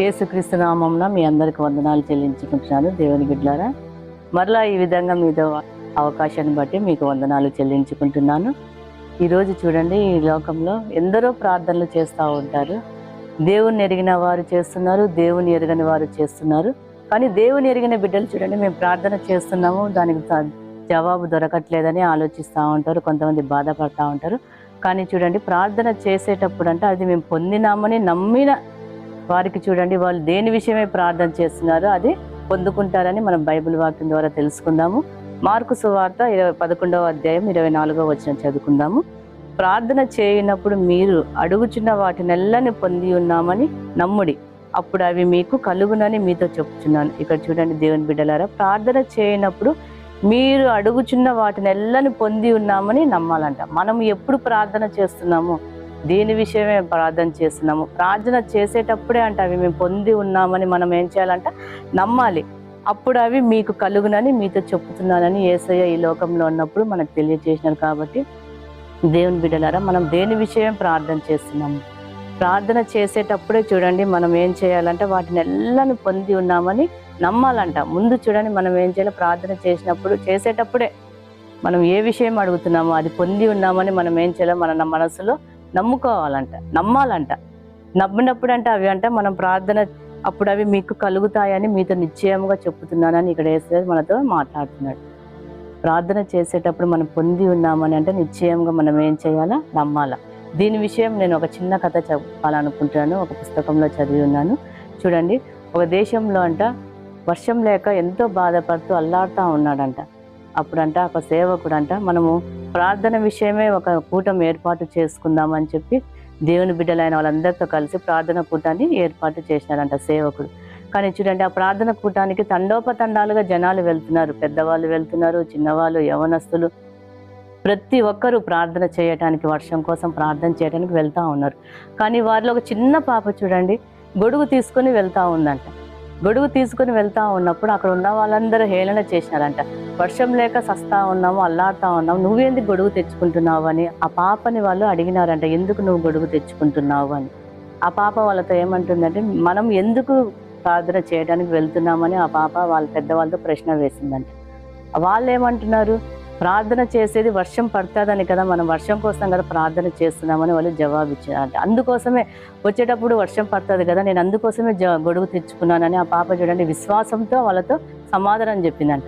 యేసుక్రీస్తు నామంన మీ అందరికి వందనాలు చెల్లించుకుంటున్నాను. దేవుని బిడ్డారా మరలా ఈ విధంగా మీతో అవకాశాన్ని బట్టి మీకు వందనాలు చెల్లించుకుంటున్నాను. ఈరోజు చూడండి ఈ లోకంలో ఎందరో ప్రార్థనలు చేస్తూ ఉంటారు. దేవుని ఎరిగిన వారు చేస్తున్నారు దేవుని ఎరగని వారు చేస్తున్నారు. కానీ దేవుని ఎరిగిన బిడ్డలు చూడండి మేము ప్రార్థన చేస్తున్నాము దానికి జవాబు దొరకట్లేదని ఆలోచిస్తూ ఉంటారు కొంతమంది బాధపడతా ఉంటారు. కానీ చూడండి ప్రార్థన చేసేటప్పుడు అంటే అది మేము పొందినామని నమ్మిన వారికి చూడండి వాళ్ళు దేని విషయమే ప్రార్థన చేస్తున్నారో అది పొందుకుంటారని మనం బైబిల్ వాక్యం ద్వారా తెలుసుకుందాము. మార్కు సువార్త ఇరవై పదకొండవ అధ్యాయం ఇరవై నాలుగవ వచ్చిన చదువుకుందాము. ప్రార్థన చేయనప్పుడు మీరు అడుగుచున్న వాటినెల్లని పొంది ఉన్నామని నమ్ముడి. అప్పుడు అవి మీకు కలుగునని మీతో చెప్తున్నాను ఇక్కడ చూడండి దేవుని బిడ్డలారా ప్రార్థన చేయనప్పుడు మీరు అడుగుచున్న వాటినెల్లని పొంది ఉన్నామని నమ్మాలంట. మనం ఎప్పుడు ప్రార్థన చేస్తున్నాము? దేని విషయమే ప్రార్థన చేస్తున్నాము. ప్రార్థన చేసేటప్పుడే అంట అవి మేము పొంది ఉన్నామని మనం ఏం చేయాలంట? నమ్మాలి. అప్పుడు అవి మీకు కలుగునని మీతో చెప్తున్నానని ఏసయ్య ఈ లోకంలో ఉన్నప్పుడు మనకు తెలియజేసినారు కాబట్టి దేవుని బిడ్డలారా మనం దేని విషయం ప్రార్థన చేస్తున్నాము? ప్రార్థన చేసేటప్పుడే చూడండి మనం ఏం చేయాలంటే? వాటిని ఎల్లను పొంది ఉన్నామని నమ్మాలంట. ముందు చూడండి మనం ఏం చేయాలి? ప్రార్థన చేసినప్పుడు చేసేటప్పుడే మనం ఏ విషయం అడుగుతున్నామో అది పొంది ఉన్నామని మనం ఏం చేయాలి? మన మనసులో నమ్ముకోవాలంట నమ్మాలంట. నమ్మినప్పుడు అంటే అవి అంటే మనం ప్రార్థన అప్పుడు అవి మీకు కలుగుతాయని మీతో నిశ్చయముగా చెప్తున్నానని ఇక్కడ వేసే మనతో మాట్లాడుతున్నాడు. ప్రార్థన చేసేటప్పుడు మనం పొంది ఉన్నామని అంటే నిశ్చయంగా మనం ఏం చేయాలా? నమ్మాలా. దీని విషయం నేను ఒక చిన్న కథ చెప్పాలనుకుంటున్నాను ఒక పుస్తకంలో చదివి ఉన్నాను. చూడండి ఒక దేశంలో అంట వర్షం లేక ఎంతో బాధపడుతూ అల్లాడుతూ ఉన్నాడంట. అప్పుడంట ఒక సేవకుడంట మనము ప్రార్థన విషయమే ఒక కూటం ఏర్పాటు చేసుకుందామని చెప్పి దేవుని బిడ్డలైన వాళ్ళందరితో కలిసి ప్రార్థన కూటాన్ని ఏర్పాటు చేసినారంట సేవకుడు. కానీ చూడండి ఆ ప్రార్థన కూటానికి తండోపతండాలుగా జనాలు వెళ్తున్నారు. పెద్దవాళ్ళు వెళ్తున్నారు చిన్నవాళ్ళు యవనస్తులు. ప్రతి ఒక్కరూ ప్రార్థన చేయటానికి వర్షం కోసం ప్రార్థన చేయడానికి వెళ్తూ ఉన్నారు. కానీ వారిలో ఒక చిన్న పాప చూడండి గొడుగు తీసుకొని వెళ్తూ ఉందంట. గొడుగు తీసుకొని వెళ్తా ఉన్నప్పుడు అక్కడ ఉన్న వాళ్ళందరూ హేళన చేసినారంట. వర్షం లేక సస్తా ఉన్నాము అల్లాడుతా ఉన్నాము నువ్వేంది గొడుగు తెచ్చుకుంటున్నావు అని ఆ పాపని వాళ్ళు అడిగినారంట ఎందుకు నువ్వు గొడుగు తెచ్చుకుంటున్నావు? అని. ఆ పాప వాళ్ళతో ఏమంటుందంటే మనం ఎందుకు ప్రార్థన చేయడానికి వెళ్తున్నామని? ఆ పాప వాళ్ళ పెద్దవాళ్ళతో ప్రశ్న వేసిందంట. వాళ్ళు ఏమంటున్నారు ప్రార్థన చేసేది వర్షం పడుతుందని కదా మనం వర్షం కోసం కదా ప్రార్థన చేస్తున్నామని వాళ్ళు జవాబు ఇచ్చారంట అందుకోసమే వచ్చేటప్పుడు వర్షం పడుతుంది కదా నేను అందుకోసమే జ గొడుగు తెచ్చుకున్నానని ఆ పాప చూడండి విశ్వాసంతో వాళ్ళతో సమాధానం చెప్పిందంట.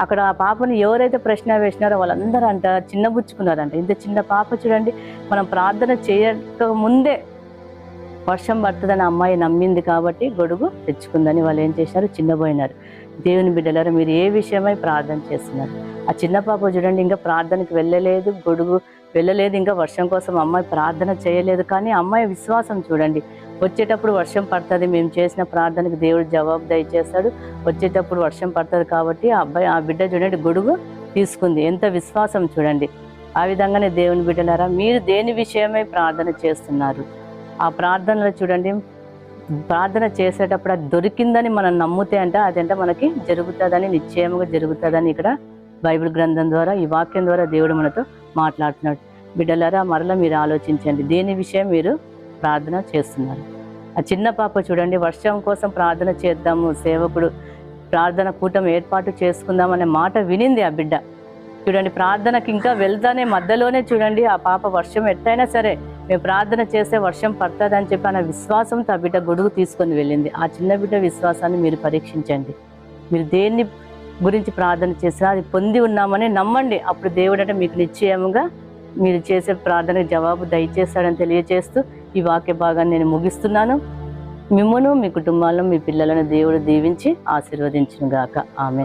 అక్కడ ఆ పాపను ఎవరైతే ప్రశ్న వేసినారో వాళ్ళందరూ అంట చిన్నబుచ్చుకున్నారంట ఇంత చిన్న పాప చూడండి మనం ప్రార్థన చేయక ముందే వర్షం పడుతుందని అమ్మాయి నమ్మింది కాబట్టి గొడుగు తెచ్చుకుందని వాళ్ళు ఏం చేశారు? చిన్నపోయినారు దేవుని బిడ్డలారా మీరు ఏ విషయమై ప్రార్థన చేస్తున్నారు? ఆ చిన్న పాప చూడండి ఇంకా ప్రార్థనకి వెళ్ళలేదు గొడుగు వెళ్ళలేదు ఇంకా వర్షం కోసం అమ్మాయి ప్రార్థన చేయలేదు. కానీ అమ్మాయి విశ్వాసం చూడండి వచ్చేటప్పుడు వర్షం పడుతుంది మేము చేసిన ప్రార్థనకి దేవుడు జవాబు దయచేస్తాడు. వచ్చేటప్పుడు వర్షం పడుతుంది కాబట్టి ఆ అబ్బాయి ఆ బిడ్డ చూడండి గొడుగు తీసుకుంది. ఎంత విశ్వాసం చూడండి. ఆ విధంగానే దేవుని బిడ్డలారా మీరు దేని విషయమై ప్రార్థన చేస్తున్నారు? ఆ ప్రార్థనలో చూడండి. ప్రార్థన చేసేటప్పుడు అది దొరికిందని మనం నమ్మితే అంటే అదంటే మనకి జరుగుతుందని నిశ్చయముగా జరుగుతుందని ఇక్కడ బైబిల్ గ్రంథం ద్వారా ఈ వాక్యం ద్వారా దేవుడు మనతో మాట్లాడుతున్నాడు. బిడ్డలారా మరలా మీరు ఆలోచించండి. దేని విషయం మీరు ప్రార్థన చేస్తున్నారు? ఆ చిన్న పాప చూడండి. వర్షం కోసం ప్రార్థన చేద్దాము. సేవకుడు ప్రార్థన కూటం ఏర్పాటు చేసుకుందాం అనే మాట వినింది ఆ బిడ్డ. చూడండి ప్రార్థనకి ఇంకా వెళ్తానే మధ్యలోనే చూడండి ఆ పాప వర్షం ఎట్టయినా సరే మేము ప్రార్థన చేస్తే వర్షం పడుతుంది అని చెప్పి అన్న విశ్వాసంతో ఆ బిడ్డ గొడుగు తీసుకొని వెళ్ళింది. ఆ చిన్న బిడ్డ విశ్వాసాన్ని మీరు పరీక్షించండి. మీరు దేన్ని గురించి ప్రార్థన చేసినా అది పొంది ఉన్నామని నమ్మండి. అప్పుడు దేవుడు అంటే మీకు నిశ్చయముగా మీరు చేసే ప్రార్థనకు జవాబు దయచేస్తాడని తెలియజేస్తూ ఈ వాక్య భాగాన్ని నేను ముగిస్తున్నాను. మిమ్మను మీ కుటుంబాలను మీ పిల్లలను దేవుడు దీవించి ఆశీర్వదించును గాక ఆమె